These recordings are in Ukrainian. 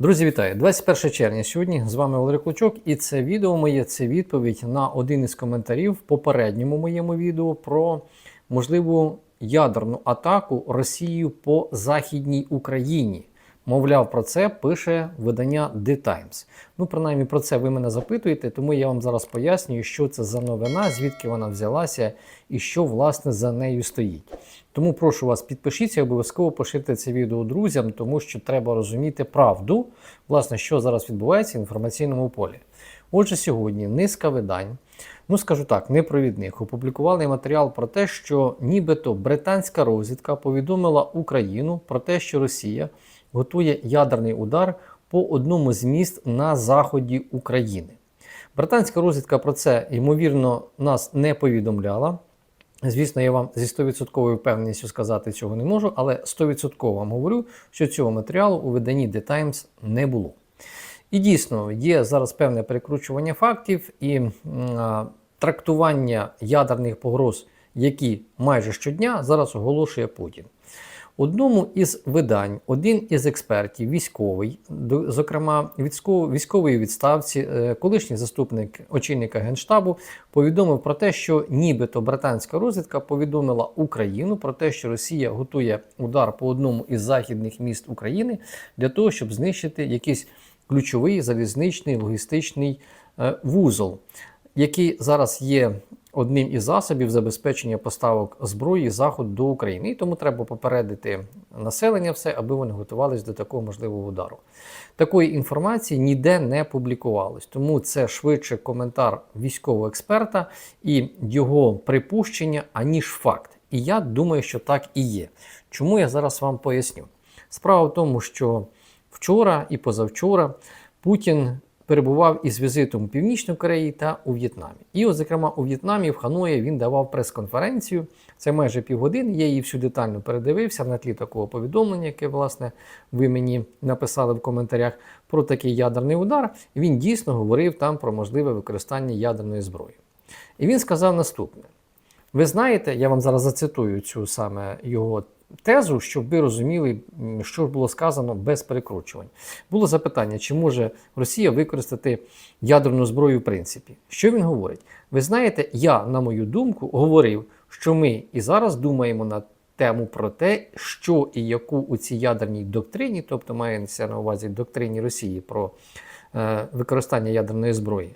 Друзі, вітаю! 21 червня. Сьогодні з вами Валерій Клочок, і це відео моє це відповідь на один із коментарів в попередньому моєму відео про можливу ядерну атаку Росією по Західній Україні. Мовляв, про це пише видання The Times. Ну, принаймні, про це ви мене запитуєте, тому я вам зараз пояснюю, що це за новина, звідки вона взялася і що власне за нею стоїть. Тому прошу вас, підпишіться, обов'язково поширте це відео друзям, тому що треба розуміти правду, власне, що зараз відбувається в інформаційному полі. Отже, сьогодні низка видань, ну скажу так, непровідних, опублікували матеріал про те, що нібито британська розвідка повідомила Україну про те, що Росія готує ядерний удар по одному з міст на заході України. Британська розвідка про це, ймовірно, нас не повідомляла. Звісно, я вам зі 100% впевненістю сказати цього не можу, але 100% вам говорю, що цього матеріалу у виданні The Times не було. І дійсно є зараз певне перекручування фактів і а, трактування ядерних погроз, які майже щодня зараз оголошує Путін. Одному із видань, один із експертів, військовий, зокрема військової відставці, е, колишній заступник очільника генштабу, повідомив про те, що нібито британська розвідка повідомила Україну про те, що Росія готує удар по одному із західних міст України для того, щоб знищити якийсь ключовий залізничний логістичний е, вузол, який зараз є одним із засобів забезпечення поставок зброї Заходу до України. І тому треба попередити населення все, аби вони готувалися до такого можливого удару. Такої інформації ніде не публікувалось, тому це швидше коментар військового експерта і його припущення, аніж факт. І я думаю, що так і є. Чому я зараз вам поясню? Справа в тому, що вчора і позавчора Путін перебував із візитом у Північну Кореї та у В'єтнамі. І, от, зокрема, у В'єтнамі в Ханої він давав прес-конференцію. Це майже півгодини. Я її всю детально передивився на тлі такого повідомлення, яке, власне, ви мені написали в коментарях про такий ядерний удар. Він дійсно говорив там про можливе використання ядерної зброї. І він сказав наступне: ви знаєте, я вам зараз зацитую цю саме його тезу, щоб ви розуміли, що ж було сказано без перекручувань. Було запитання, чи може Росія використати ядерну зброю в принципі. Що він говорить? Ви знаєте, я, на мою думку, говорив, що ми і зараз думаємо на тему про те, що і яку у цій ядерній доктрині, тобто мається на увазі доктрині Росії про е, використання ядерної зброї.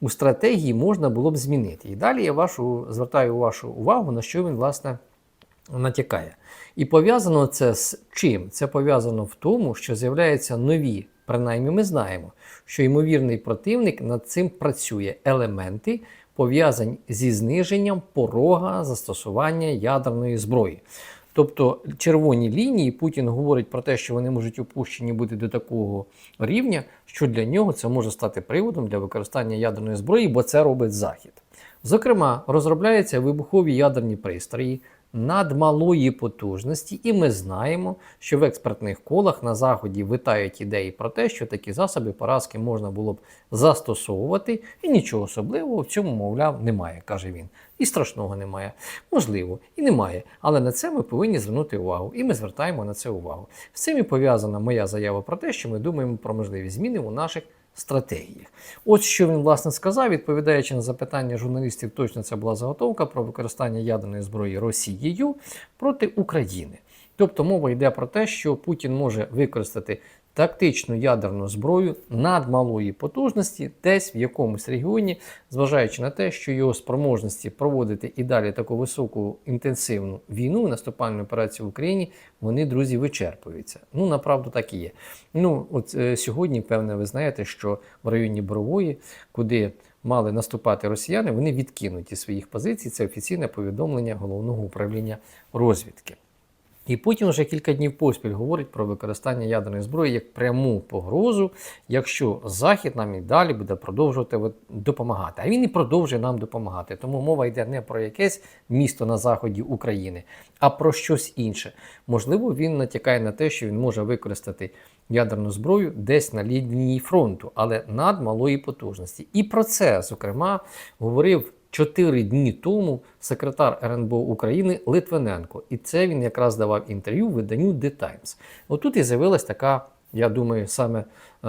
У стратегії можна було б змінити. І далі я вашу звертаю вашу увагу, на що він власне натякає. І пов'язано це з чим? Це пов'язано в тому, що з'являються нові, принаймні ми знаємо, що ймовірний противник над цим працює елементи, пов'язані зі зниженням порога застосування ядерної зброї. Тобто червоні лінії Путін говорить про те, що вони можуть опущені бути до такого рівня, що для нього це може стати приводом для використання ядерної зброї, бо це робить Захід. Зокрема, розробляються вибухові ядерні пристрої надмалої потужності, і ми знаємо, що в експертних колах на заході витають ідеї про те, що такі засоби поразки можна було б застосовувати, і нічого особливого в цьому, мовляв, немає, каже він. І страшного немає. Можливо, і немає. Але на це ми повинні звернути увагу, і ми звертаємо на це увагу. З цим і пов'язана моя заява про те, що ми думаємо про можливі зміни у наших стратегіях. От що він власне сказав, відповідаючи на запитання журналістів, точно це була заготовка про використання ядерної зброї Росією проти України. Тобто мова йде про те, що Путін може використати тактичну ядерну зброю надмалої потужності десь в якомусь регіоні, зважаючи на те, що його спроможності проводити і далі таку високу інтенсивну війну, наступальну операцію в Україні, вони, друзі, вичерпуються. Ну, направду так і є. Ну, от е, сьогодні, певне, ви знаєте, що в районі Борової, куди мали наступати росіяни, вони відкинуті своїх позицій. Це офіційне повідомлення головного управління розвідки. І Путін вже кілька днів поспіль говорить про використання ядерної зброї як пряму погрозу, якщо Захід нам і далі буде продовжувати допомагати. А він і продовжує нам допомагати. Тому мова йде не про якесь місто на заході України, а про щось інше. Можливо, він натякає на те, що він може використати ядерну зброю десь на лінії фронту, але над малої потужності. І про це, зокрема, говорив. Чотири дні тому секретар РНБО України Литвиненко, і це він якраз давав інтерв'ю виданню The Times. Отут і з'явилась така я думаю, саме е,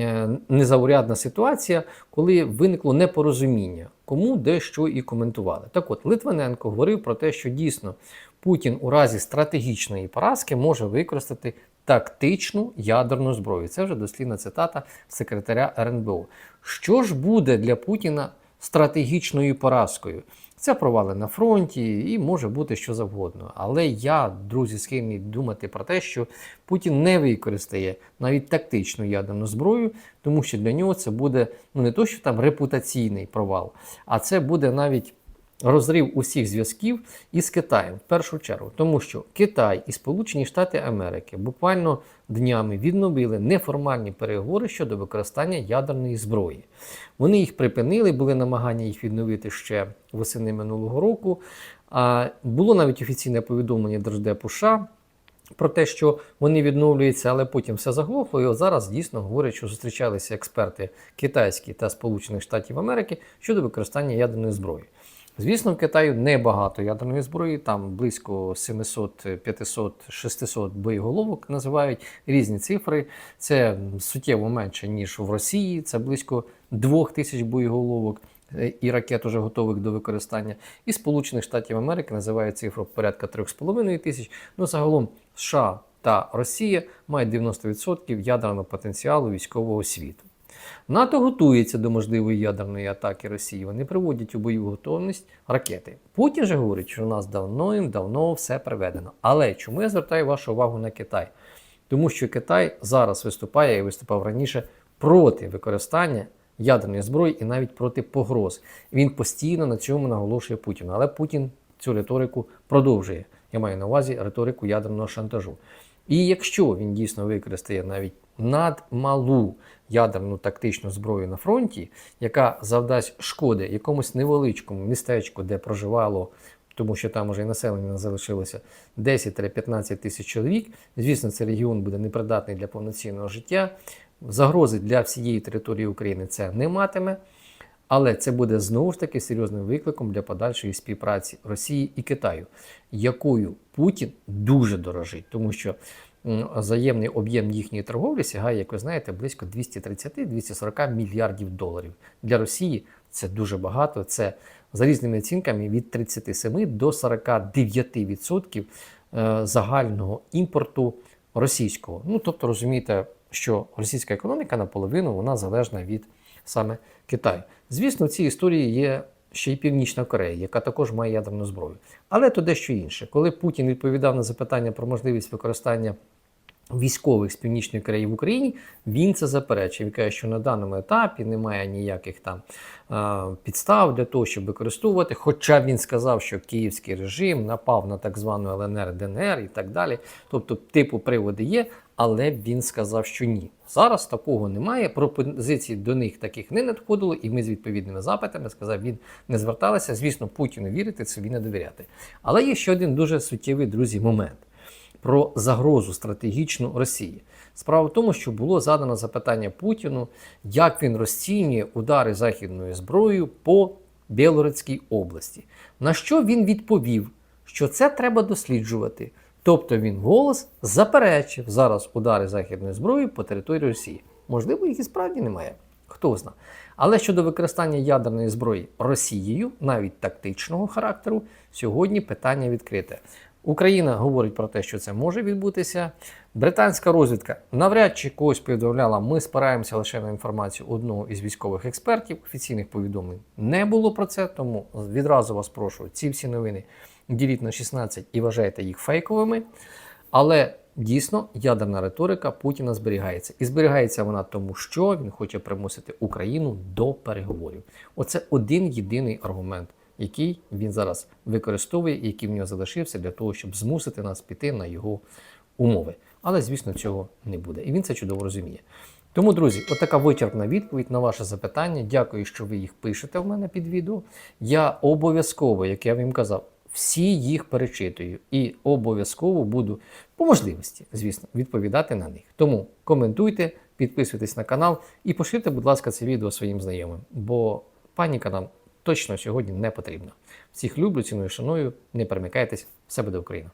е, незаурядна ситуація, коли виникло непорозуміння, кому де що і коментували. Так от, Литвиненко говорив про те, що дійсно Путін у разі стратегічної поразки може використати тактичну ядерну зброю. Це вже дослідна цитата секретаря РНБО. Що ж буде для Путіна стратегічною поразкою? Це провали на фронті і може бути що завгодно. Але я, друзі, схильний думати про те, що Путін не використає навіть тактичну ядерну зброю, тому що для нього це буде ну не то, що там репутаційний провал, а це буде навіть розрив усіх зв'язків із Китаєм в першу чергу, тому що Китай і Сполучені Штати Америки буквально днями відновили неформальні переговори щодо використання ядерної зброї. Вони їх припинили, були намагання їх відновити ще восени минулого року. А було навіть офіційне повідомлення Держдепу США про те, що вони відновлюються, але потім все заглохло. І зараз дійсно говорять, що зустрічалися експерти китайські та Сполучених Штатів Америки щодо використання ядерної зброї. Звісно, в Китаю небагато ядерної зброї, там близько 700, 500, 600 боєголовок називають різні цифри. Це суттєво менше, ніж в Росії, це близько 2000 боєголовок е, і ракет уже готових до використання. І Сполучених Штатів Америки називають цифру порядка 3,5 тисяч. Ну, загалом США та Росія мають 90% ядерного потенціалу військового світу. НАТО готується до можливої ядерної атаки Росії. Вони приводять у бойову готовність ракети. Путін же говорить, що у нас давно-давно все приведено. Але чому я звертаю вашу увагу на Китай? Тому що Китай зараз виступає і виступав раніше проти використання ядерної зброї і навіть проти погроз. Він постійно на цьому наголошує Путіну. Але Путін цю риторику продовжує. Я маю на увазі риторику ядерного шантажу. І якщо він дійсно використає навіть надмалу ядерну тактичну зброю на фронті, яка завдасть шкоди якомусь невеличкому містечку, де проживало, тому що там уже і населення залишилося 10-15 тисяч чоловік, звісно, цей регіон буде непридатний для повноцінного життя. Загрози для всієї території України це не матиме. Але це буде знову ж таки серйозним викликом для подальшої співпраці Росії і Китаю, якою Путін дуже дорожить, тому що взаємний об'єм їхньої торговлі сягає, як ви знаєте, близько 230-240 мільярдів доларів. Для Росії це дуже багато. Це за різними оцінками від 37 до 49% е, загального імпорту російського. Ну тобто розумієте, що російська економіка наполовину вона залежна від саме Китаю. Звісно, в цій історії є ще й Північна Корея, яка також має ядерну зброю. Але то дещо інше. Коли Путін відповідав на запитання про можливість використання військових з Північної Кореї в Україні, він це заперечив. Він каже, що на даному етапі немає ніяких там е, підстав для того, щоб використовувати. Хоча він сказав, що київський режим напав на так звану ЛНР, ДНР і так далі. Тобто, типу приводи є, але він сказав, що ні. Зараз такого немає. Пропозицій до них таких не надходило, і ми з відповідними запитами сказав, він не зверталися. Звісно, Путіну вірити, собі не довіряти. Але є ще один дуже суттєвий друзі момент про загрозу стратегічну Росії. Справа в тому, що було задано запитання Путіну, як він розцінює удари західною зброєю по Білоруській області. На що він відповів, що це треба досліджувати. Тобто він голос заперечив зараз удари західною зброєю по території Росії. Можливо, їх і справді немає. Хто зна. Але щодо використання ядерної зброї Росією, навіть тактичного характеру, сьогодні питання відкрите. Україна говорить про те, що це може відбутися. Британська розвідка навряд чи когось повідомляла. Ми спираємося лише на інформацію одного із військових експертів. Офіційних повідомлень не було про це, тому відразу вас прошу ці всі новини діліть на 16 і вважайте їх фейковими. Але дійсно ядерна риторика Путіна зберігається. І зберігається вона тому, що він хоче примусити Україну до переговорів. Оце один єдиний аргумент, який він зараз використовує, який в нього залишився для того, щоб змусити нас піти на його умови. Але, звісно, цього не буде. І він це чудово розуміє. Тому, друзі, отака вичерпна відповідь на ваше запитання. Дякую, що ви їх пишете в мене під відео. Я обов'язково, як я вам казав, всі їх перечитую і обов'язково буду по можливості, звісно, відповідати на них. Тому коментуйте, підписуйтесь на канал і поширте, будь ласка, це відео своїм знайомим, бо паніка нам точно сьогодні не потрібна. Всіх люблю, ціную, шаную, не перемикайтесь, все буде Україна!